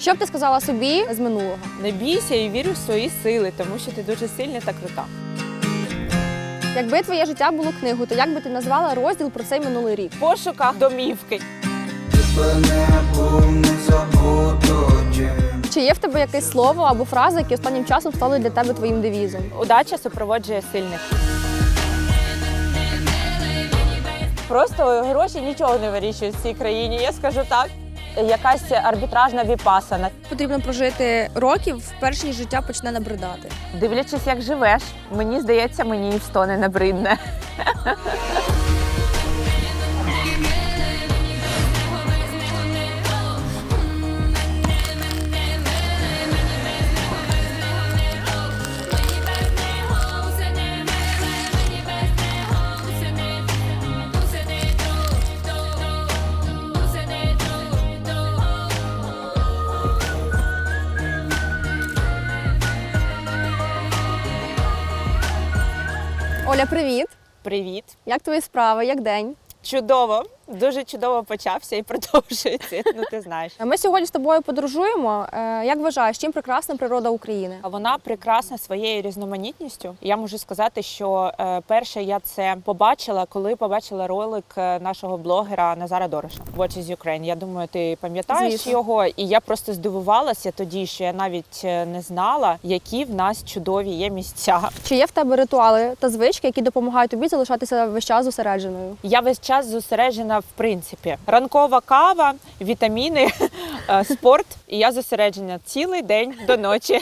Що б ти сказала собі з минулого? Не бійся і вір у свої сили, тому що ти дуже сильна та крута. Якби твоє життя було книгою, то як би ти назвала розділ про цей минулий рік? В пошуках домівки. Чи є в тебе якесь слово або фраза, які останнім часом стали для тебе твоїм девізом? Удача супроводжує сильних. Просто гроші нічого не вирішують в цій країні. Я скажу так. Якась арбітражна віпасана. Потрібно прожити років, перш ніж життя почне набридати. Дивлячись, як живеш, мені здається, мені і сто не набридне. Оля, привіт! Привіт! Як твої справи? Як день? Чудово, дуже чудово почався і продовжується. Ну ти знаєш. Ми сьогодні з тобою подорожуємо. Е, Як вважаєш, чим прекрасна природа України? А Вона прекрасна своєю різноманітністю. Я можу сказати, що е, перше я це побачила, коли побачила ролик е, нашого блогера Назара Дороша Watch is Ukraine. Я думаю, ти пам'ятаєш Звісно. його, і я просто здивувалася тоді, що я навіть не знала, які в нас чудові є місця. Чи є в тебе ритуали та звички, які допомагають тобі залишатися весь час зосередженою? Я весь час зосереджена в принципі. Ранкова кава, вітаміни, е, спорт, і я зосереджена цілий день до ночі.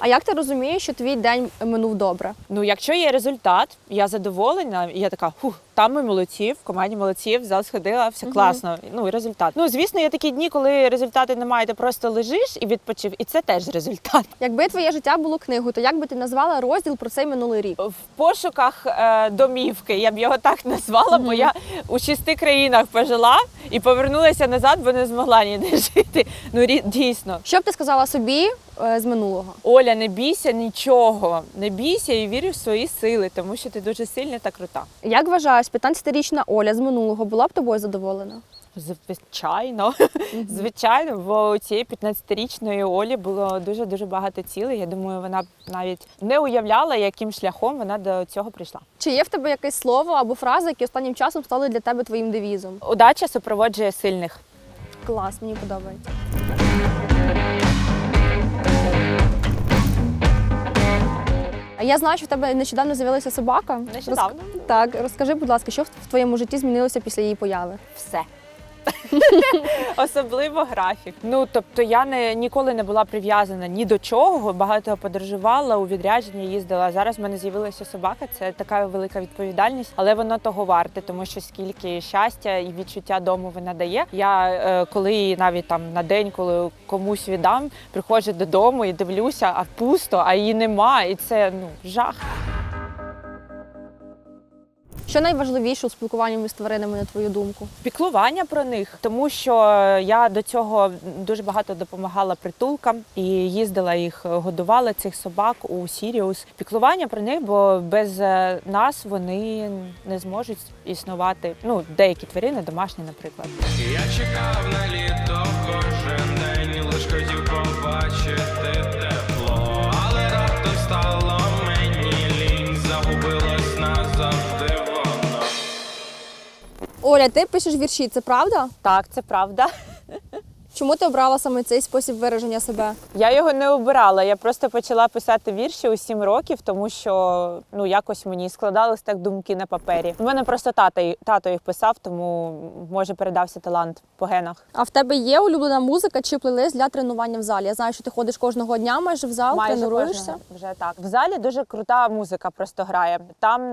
А як ти розумієш, що твій день минув добре? Ну, якщо є результат, я задоволена, і я така, хух, там ми молодці, в команді молодці, в зал сходила, все Мгм. класно. Ну і результат. Ну, звісно, є такі дні, коли результати немає, ти просто лежиш і відпочив, і це теж результат. Якби твоє життя було книгою, то як би ти назвала розділ про цей минулий рік? В пошуках е, домівки, я б його так назвала, бо я у шести країнах пожила і повернулася назад, бо не змогла ніде жити. Ну рі- дійсно. Що б ти сказала собі е, з минулого? Оля, не бійся нічого, не бійся і вір у свої сили, тому що ти дуже сильна та крута. Як вважаєш, 15-річна Оля з минулого була б тобою задоволена? Звичайно, звичайно, бо у цієї 15-річної Олі було дуже дуже багато цілей. Я думаю, вона навіть не уявляла, яким шляхом вона до цього прийшла. Чи є в тебе якесь слово або фраза, які останнім часом стали для тебе твоїм девізом? Удача супроводжує сильних. Клас, мені подобається. А Я знаю, що в тебе нещодавно з'явилася собака. Нещодавно. Розк- Так, розкажи, будь ласка, що в твоєму житті змінилося після її появи? Все. Особливо графік. Ну тобто я не ніколи не була прив'язана ні до чого. Багато подорожувала у відрядження, їздила. Зараз в мене з'явилася собака. Це така велика відповідальність, але воно того варте, тому що скільки щастя і відчуття дому вона дає. Я е, коли навіть там на день, коли комусь віддам, приходжу додому і дивлюся, а пусто, а її нема, і це ну жах. Що найважливіше у спілкуванні з тваринами, на твою думку? Піклування про них, тому що я до цього дуже багато допомагала притулкам і їздила їх, годувала цих собак у Сіріус. Піклування про них, бо без е, нас вони не зможуть існувати. Ну, деякі тварини, домашні, наприклад. Я чекав на літо кожен день, лиш хотів побачити Оля, ти пишеш вірші, це правда? Так, це правда. Чому ти обрала саме цей спосіб вираження себе? Я його не обирала. Я просто почала писати вірші у сім років, тому що ну якось мені складались так думки на папері. У мене просто тато, тато їх писав, тому може передався талант по генах. А в тебе є улюблена музика чи плейлист для тренування в залі? Я знаю, що ти ходиш кожного дня майже в зал, тренуєшся. кожного вже так. В залі дуже крута музика просто грає. Там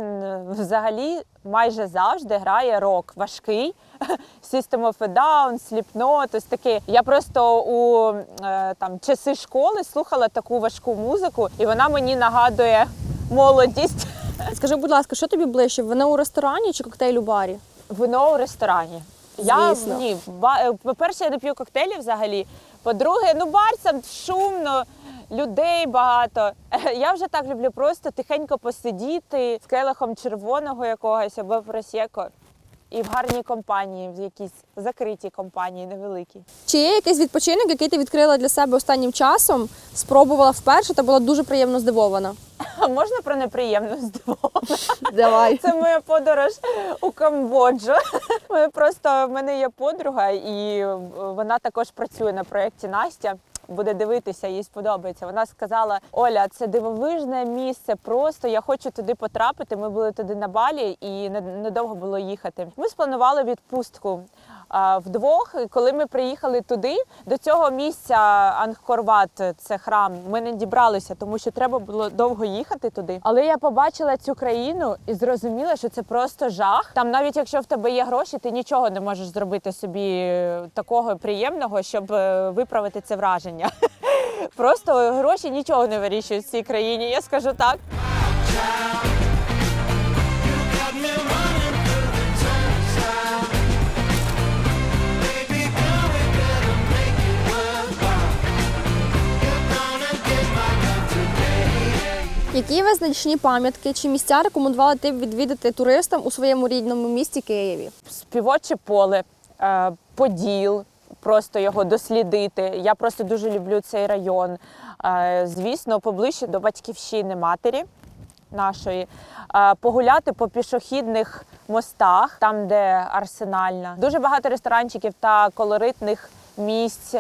взагалі майже завжди грає рок важкий. System of a Down, Slipknot, ось таке. Я просто у е, там часи школи слухала таку важку музику, і вона мені нагадує молодість. Скажи, будь ласка, що тобі ближче? Вино у ресторані чи коктейль у барі? Вино у ресторані. Я Звісно. ні, е, по-перше, я не п'ю коктейлі взагалі. По-друге, ну бар це шумно, людей багато. Я вже так люблю просто тихенько посидіти з келихом червоного якогось або просеко. і в гарній компанії, в якійсь закритій компанії, невеликій. Чи є якийсь відпочинок, який ти відкрила для себе останнім часом, спробувала вперше та була дуже приємно здивована? А можна про неприємну здивована? Давай. Це моя подорож у Камбоджу. Ми просто в мене є подруга, і вона також працює на проєкті Настя. Буде дивитися, їй сподобається. Вона сказала: Оля, це дивовижне місце. Просто я хочу туди потрапити. Ми були туди на балі і недовго було їхати. Ми спланували відпустку вдвох. Коли ми приїхали туди, до цього місця Ангкорват, це храм, ми не дібралися, тому що треба було довго їхати туди. Але я побачила цю країну і зрозуміла, що це просто жах. Там, навіть якщо в тебе є гроші, ти нічого не можеш зробити собі е, такого приємного, щоб е, виправити це враження. Просто гроші нічого не вирішують в цій країні. Я скажу так. Які визначні пам'ятки чи місця рекомендувала ти відвідати туристам у своєму рідному місті Києві? співоче поле, е, поділ, просто його дослідити. Я просто дуже люблю цей район. Е, Звісно, поближче до батьківщини матері нашої, Е, погуляти по пішохідних мостах, там, де арсенальна. Дуже багато ресторанчиків та колоритних місць.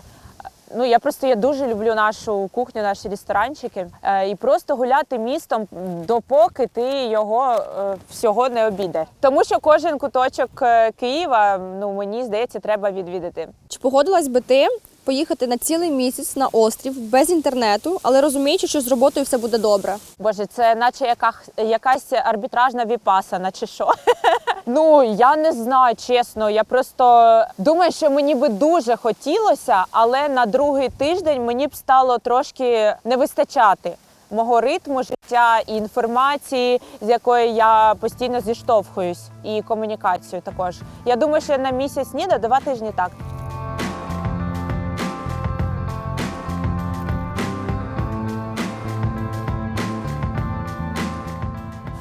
Ну, я просто я дуже люблю нашу кухню, наші ресторанчики. Е, і просто гуляти містом, допоки ти його е, всього не обійдеш. Тому що кожен куточок е, Києва, ну мені здається, треба відвідати. Чи погодилась би ти поїхати на цілий місяць на острів без інтернету, але розуміючи, що з роботою все буде добре? Боже, це наче яка, якась арбітражна віпасана, чи що? ну я не знаю, чесно. Я просто думаю, що мені би дуже хотілося, але на другий тиждень мені б стало трошки не вистачати. Мого ритму життя і інформації, з якою я постійно зіштовхуюсь, і комунікацію також. Я думаю, що на місяць ні, на два тижні так.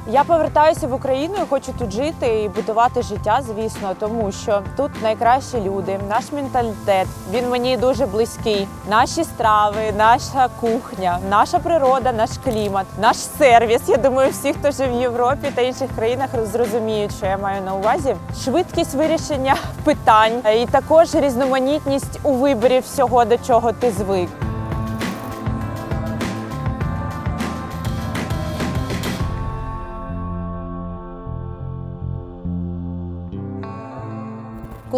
Я повертаюся в Україну і хочу тут жити і будувати життя, звісно, тому що тут найкращі люди, наш менталітет. Він мені дуже близький. Наші страви, наша кухня, наша природа, наш клімат, наш сервіс. Я думаю, всі, хто живе в Європі та інших країнах, зрозуміють, що я маю на увазі. Швидкість вирішення питань і також різноманітність у виборі всього, до чого ти звик.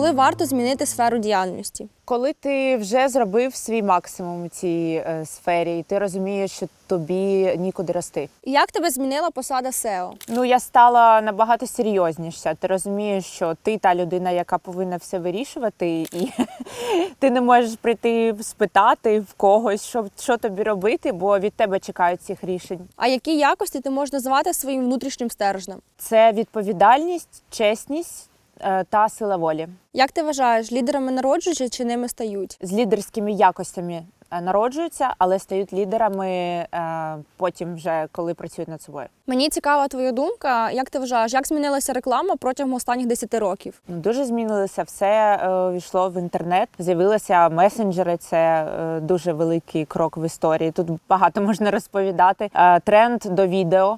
Коли варто змінити сферу діяльності? Коли ти вже зробив свій максимум у цій е, сфері, і ти розумієш, що тобі нікуди рости. Як тебе змінила посада SEO? Ну я стала набагато серйозніша. Ти розумієш, що ти та людина, яка повинна все вирішувати, і ти не можеш прийти спитати в когось, що, що тобі робити, бо від тебе чекають цих рішень. А які якості ти можеш назвати своїм внутрішнім стержнем? Це відповідальність, чесність та сила волі. Як ти вважаєш, лідерами народжуються чи ними стають? З лідерськими якостями е, народжуються, але стають лідерами е, потім, вже коли працюють над собою. Мені цікава твоя думка. Як ти вважаєш, як змінилася реклама протягом останніх 10 років? Ну, Дуже змінилося все. е, Війшло в інтернет. З'явилися месенджери. Це е, дуже великий крок в історії. Тут багато можна розповідати. Е, Тренд до відео.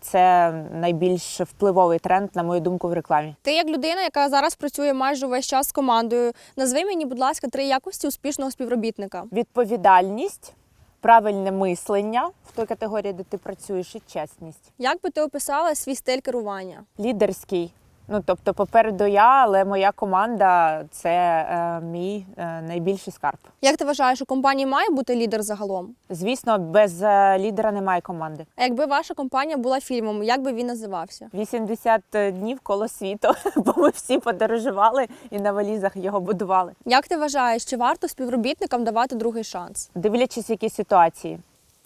Це найбільш впливовий тренд, на мою думку, в рекламі. Ти як людина, яка зараз працює майже весь час з командою, назви мені, будь ласка, три якості успішного співробітника. Відповідальність, правильне мислення в той категорії, де ти працюєш, і чесність. Як би ти описала свій стиль керування? Лідерський. Ну тобто, попереду я, але моя команда це е, мій е, найбільший скарб. Як ти вважаєш, у компанії має бути лідер загалом? Звісно, без е, лідера немає команди. А якби ваша компанія була фільмом, як би він називався? 80 днів коло світу, бо ми всі подорожували і на валізах його будували. Як ти вважаєш, чи варто співробітникам давати другий шанс? Дивлячись, які ситуації.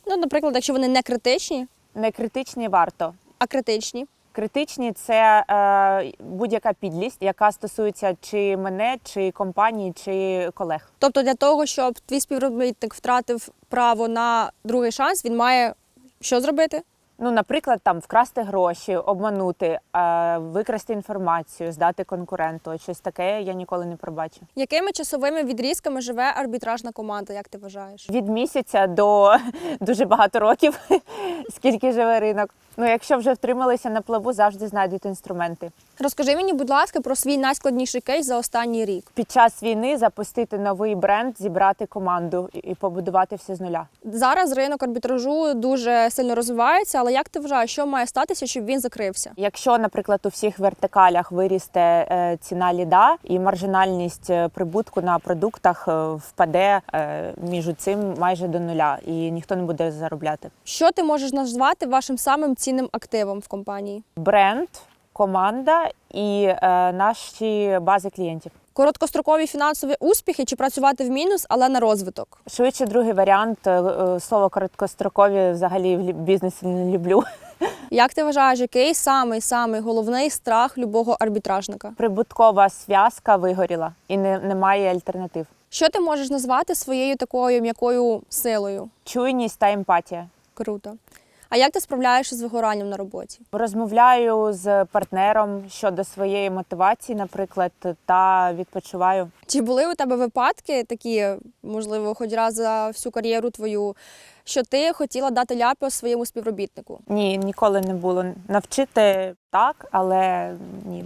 Ну, наприклад, якщо вони не критичні, Не критичні варто. а критичні. Критичні це е, будь-яка підлість, яка стосується чи мене, чи компанії, чи колег. Тобто для того, щоб твій співробітник втратив право на другий шанс, він має що зробити? Ну, наприклад, там вкрасти гроші, обманути, е, викрасти інформацію, здати конкуренту. Щось таке я ніколи не пробачу. Якими часовими відрізками живе арбітражна команда, як ти вважаєш? Від місяця до дуже багато років, скільки живе ринок. Ну, якщо вже втрималися на плаву, завжди знайдуть інструменти. Розкажи мені, будь ласка, про свій найскладніший кейс за останній рік. Під час війни запустити новий бренд, зібрати команду і- побудувати все з нуля. Зараз ринок арбітражу дуже сильно розвивається, але як ти вважаєш, що має статися, щоб він закрився? Якщо, наприклад, у всіх вертикалях вирісте е, ціна ліда і маржинальність е, прибутку на продуктах е, впаде між цим майже до нуля, і ніхто не буде заробляти. Що ти можеш назвати вашим самим цінним активом в компанії? Бренд, команда і е, наші бази клієнтів. Короткострокові фінансові успіхи чи працювати в мінус, але на розвиток? Швидше другий варіант. е, е, Слово короткострокові взагалі в бізнесі не люблю. Як ти вважаєш, який самий самий головний страх любого арбітражника? Прибуткова зв'язка вигоріла і не, немає альтернатив. Що ти можеш назвати своєю такою м'якою силою? Чуйність та емпатія. Круто. А як ти справляєшся з вигоранням на роботі? Розмовляю з партнером щодо своєї мотивації, наприклад, та відпочиваю. Чи були у тебе випадки такі, можливо, хоч раз за всю кар'єру твою, що ти хотіла дати ляпи своєму співробітнику? Ні, ніколи не було. Навчити так, але ні,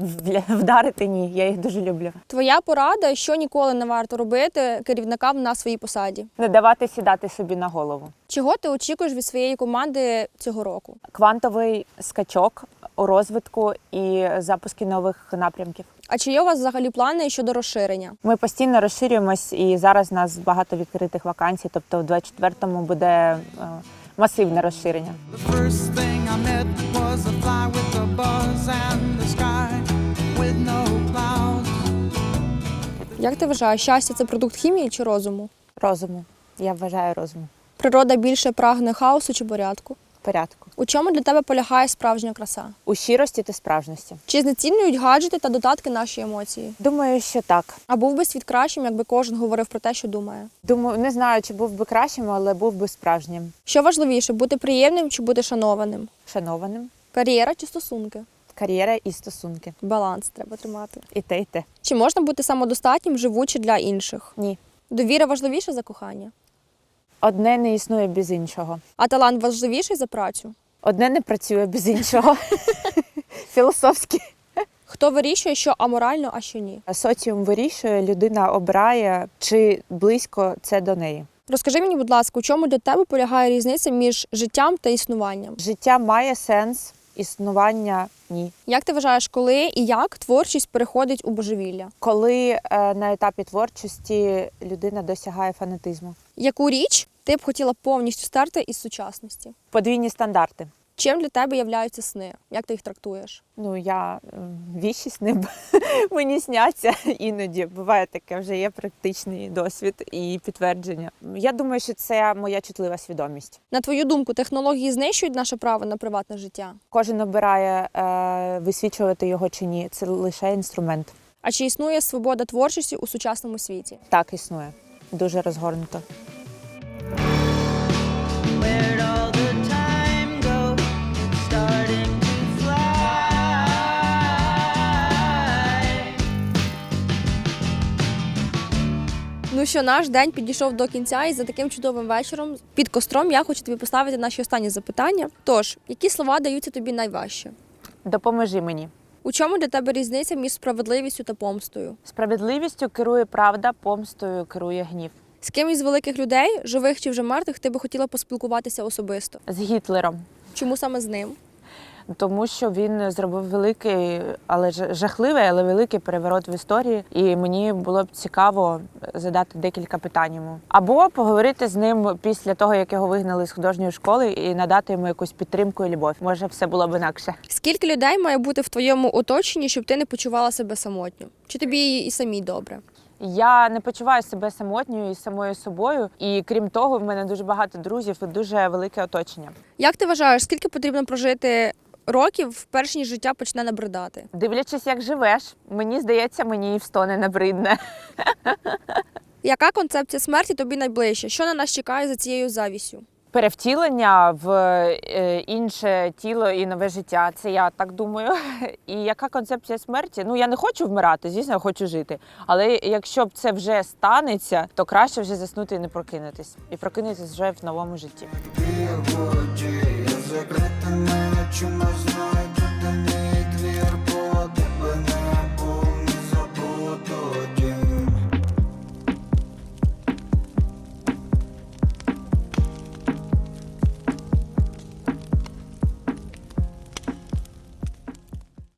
вдарити ні. Я їх дуже люблю. Твоя порада, що ніколи не варто робити керівникам на своїй посаді? Не давати сідати собі на голову. Чого ти очікуєш від своєї команди цього року? Квантовий скачок розвитку і запуски нових напрямків. А чи є у вас взагалі плани щодо розширення? Ми постійно розширюємось, і зараз у нас багато відкритих вакансій. Тобто, в 24-му буде е, масивне розширення. Як ти вважаєш, щастя це продукт хімії чи розуму? Розуму. Я вважаю розуму. Природа більше прагне хаосу чи порядку? Порядку. У чому для тебе полягає справжня краса? У щирості та справжності. Чи знецінюють гаджети та додатки наші емоції? Думаю, що так. А був би світ кращим, якби кожен говорив про те, що думає? Думаю, не знаю, чи був би кращим, але був би справжнім, Що важливіше, бути приємним чи бути шанованим? шанованим. Кар'єра чи стосунки? Кар'єра і стосунки. Баланс треба тримати. І те, і те. Чи можна бути самодостатнім, живучи для інших? Ні. Довіра важливіша за кохання, Одне не існує без іншого. а талант важливіший за працю. Одне не працює без іншого. Філософськи. Хто вирішує, що аморально, а що ні? Соціум вирішує, людина обирає, чи близько це до неї. Розкажи мені, будь ласка, у чому для тебе полягає різниця між життям та існуванням? Життя має сенс, існування ні. Як ти вважаєш, коли і як творчість переходить у божевілля? Коли е, на етапі творчості людина досягає фанатизму. Яку річ ти б хотіла повністю стерти із сучасності? Подвійні стандарти. Чим для тебе являються сни? Як ти їх трактуєш? Ну, я е, віші сни мені сняться іноді. Буває таке, вже є практичний досвід і підтвердження. Я думаю, що це моя чутлива свідомість. На твою думку, технології знищують наше право на приватне життя? Кожен обирає е, висвічувати його чи ні. Це лише інструмент. А чи існує свобода творчості у сучасному світі? Так існує. Дуже розгорнуто. Ну що, наш день підійшов до кінця, і за таким чудовим вечором під костром я хочу тобі поставити наші останні запитання. Тож, які слова даються тобі найважче? Допоможи мені. У чому для тебе різниця між справедливістю та помстою? Справедливістю керує правда, помстою керує гнів. З ким із великих людей, живих чи вже мертвих, ти би хотіла поспілкуватися особисто? З Гітлером. Чому саме з ним? Тому що він зробив великий, але жахливий, але великий переворот в історії, і мені було б цікаво задати декілька питань йому. Або поговорити з ним після того, як його вигнали з художньої школи, і надати йому якусь підтримку і любов. Може, все було б інакше. Скільки людей має бути в твоєму оточенні, щоб ти не почувала себе самотньо? Чи тобі і самій добре? Я не почуваю себе самотньою і самою собою. І крім того, в мене дуже багато друзів і дуже велике оточення. Як ти вважаєш, скільки потрібно прожити років, перш ніж життя почне набридати? Дивлячись, як живеш, мені здається, мені і в сто не набридне. Яка концепція смерті тобі найближча? Що на нас чекає за цією завісю? перевтілення в е, інше тіло і нове життя. Це я так думаю. І яка концепція смерті? Ну я не хочу вмирати, звісно, я хочу жити. Але якщо б це вже станеться, то краще вже заснути і не прокинутись, і прокинутись вже в новому житті. Mate umas mãos.